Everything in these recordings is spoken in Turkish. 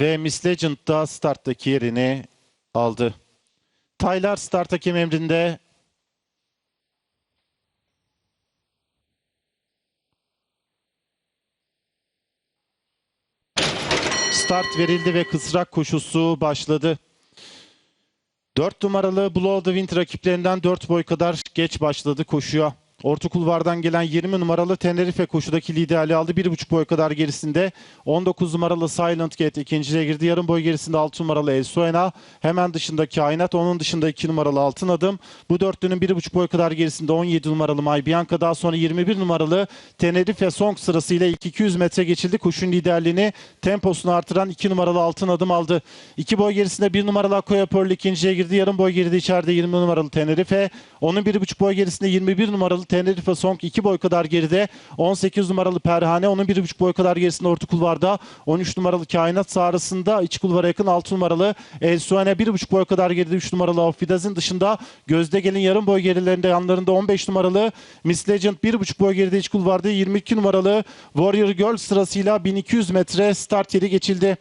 Ve Miss Legend da starttaki yerini aldı. Taylar start hakem emrinde. Start verildi ve kısrak koşusu başladı. 4 numaralı Blow the Wind rakiplerinden 4 boy kadar geç başladı koşuya. Orta kulvardan gelen 20 numaralı Tenerife koşudaki liderliği aldı. 1,5 boy kadar gerisinde 19 numaralı Silent Gate ikinciliğe girdi. Yarım boy gerisinde 6 numaralı El Suena. Hemen dışında Kainat. Onun dışında 2 numaralı Altın Adım. Bu dörtlünün 1,5 boy kadar gerisinde 17 numaralı May Bianca. Daha sonra 21 numaralı Tenerife Song sırasıyla ilk 200 metre geçildi. Koşun liderliğini temposunu artıran 2 numaralı Altın Adım aldı. 2 boy gerisinde 1 numaralı Akoya Pearl ikinciye girdi. Yarım boy geride içeride 20 numaralı Tenerife. Onun 1,5 boy gerisinde 21 numaralı Tenerife Song 2 boy kadar geride. 18 numaralı Perhane. Onun 1,5 boy kadar gerisinde orta kulvarda. 13 numaralı Kainat sağrısında iç kulvara yakın 6 numaralı El Suane 1,5 boy kadar geride 3 numaralı Affidaz'ın dışında Gözde Gelin yarım boy gerilerinde yanlarında 15 numaralı Miss Legend 1,5 boy geride iç kulvarda 22 numaralı Warrior Girl sırasıyla 1200 metre start yeri geçildi.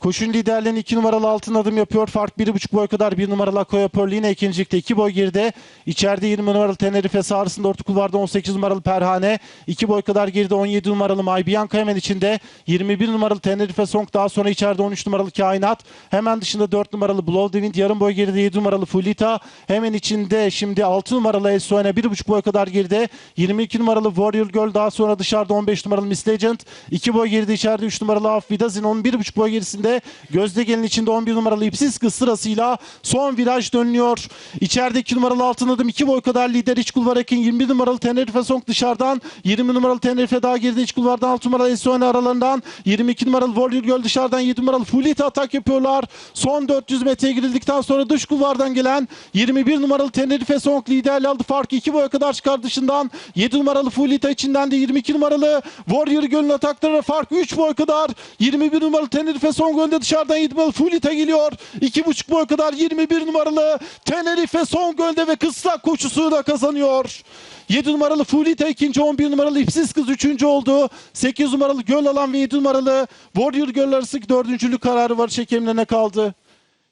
Koşun liderliğini 2 numaralı altın adım yapıyor. Fark 1,5 boy kadar 1 numaralı Akoya Pearl ikincilikte 2 boy geride. İçeride 20 numaralı Tenerife sağrısında orta kulvarda 18 numaralı Perhane. 2 boy kadar geride 17 numaralı May Bianca hemen içinde. 21 numaralı Tenerife Song daha sonra içeride 13 numaralı Kainat. Hemen dışında 4 numaralı Blow Wind yarım boy geride 7 numaralı Fulita. Hemen içinde şimdi 6 numaralı Esuene 1,5 boy kadar geride. 22 numaralı Warrior Girl daha sonra dışarıda 15 numaralı Miss Legend. 2 boy geride içeride 3 numaralı Affidazin. Onun 1,5 boy gerisinde Gözde Gelin içinde 11 numaralı İpsiz Kız sırasıyla son viraj dönüyor. İçeride 2 numaralı altın adım 2 boy kadar lider iç kulvar Ekin 21 numaralı Tenerife Song dışarıdan 20 numaralı Tenerife daha geride iç kulvardan 6 numaralı Esuene aralarından 22 numaralı Warrior Girl dışarıdan 7 numaralı Fulita atak yapıyorlar. Son 400 metreye girildikten sonra dış kulvardan gelen 21 numaralı Tenerife Song liderliği aldı. Farkı 2 boya kadar çıkar dışından. 7 numaralı Fulita içinden de 22 numaralı Warrior Girl'ün atakları fark 3 boy kadar. 21 numaralı Tenerife Song önde dışarıdan 7 numaralı Fulita geliyor. 2,5 boy kadar 21 numaralı Tenerife Song önde ve kısa koşusu da kazanıyor. 7 numaralı Fulita ikinci, 11 numaralı İpsiz Kız üçüncü oldu. 8 numaralı Göl Alan ve 7 numaralı Warrior Göl arası dördüncülük kararı var çekimlerine kaldı.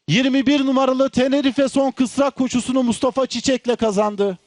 21 numaralı Tenerife son kısrak koşusunu Mustafa Çiçek'le kazandı.